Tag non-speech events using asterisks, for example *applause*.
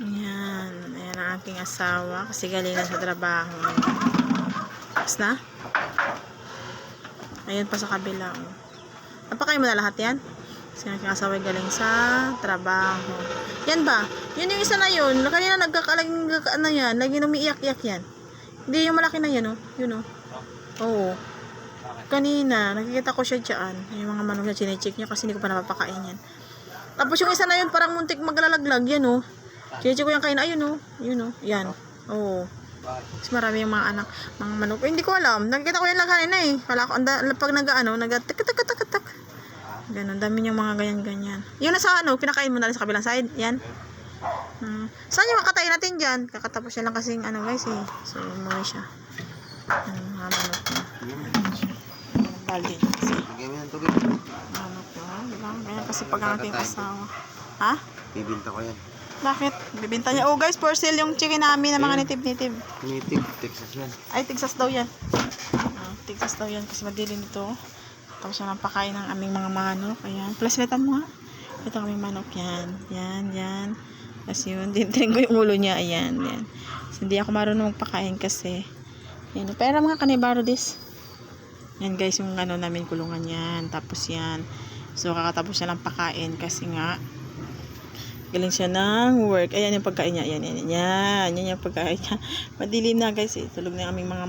Ayan. Ayan ang aking asawa kasi galing na sa trabaho. Tapos na? Ayan pa sa kabila. Oh. Napakain mo na lahat yan? Kasi ang aking asawa galing sa trabaho. Yan ba? Yun yung isa na yun. Kanina nagkakalaging ano yan. Lagi umiiyak-iyak yan. Hindi yung malaki na yan oh. Yun oh. Oo. Kanina, nakikita ko siya dyan. Yung mga manok na chinecheck niya kasi hindi ko pa napapakain yan. Tapos yung isa na yun, parang muntik maglalaglag. Yan oh. Chinecheck ko yung kain. Ayun oh. Yun oh. Yan. Oo. Kasi marami yung mga anak, mga manok. Eh, hindi ko alam. Nakikita ko yung lang kanina eh. Kala ko, anda, pag nag-ano, nag tak tak tak tak tak Ganon, dami yung mga ganyan-ganyan. Yung nasa ano, pinakain mo na sa kabilang side. Yan. Hmm. Saan yung makatayin natin dyan? Kakatapos siya lang kasing ano guys eh. So, umuwi siya. Ano, mga manok na. Tubig. manok na. Diba? Ganyan kasi pag ang ating asawa. Ha? Bibinta ko yan. Bakit? Bibinta niya. Oh guys, for sale yung chicken namin na mga nitib-nitib. Native, Texas yan. Ay, Texas daw yan. Ah, Texas daw yan kasi madilim ito. Tapos ng pakain ng aming mga manok. Ayan. Plasletan mo nga. Ito aming manok. Yan. Yan, yan. Tapos yun, *laughs* dinitrin ko yung ulo niya. Ayan, yan. So, hindi ako marunong magpakain kasi. Yan. Pero mga kanibaro this. Yan guys, yung ano namin kulungan yan. Tapos yan. So, kakatapos siya lang pakain kasi nga, galing siya ng work. Ayan yung pagkain niya. Ayan, yan, yan. Yan, yan yung pagkain niya. Madilim na guys eh. Tulog na yung aming mga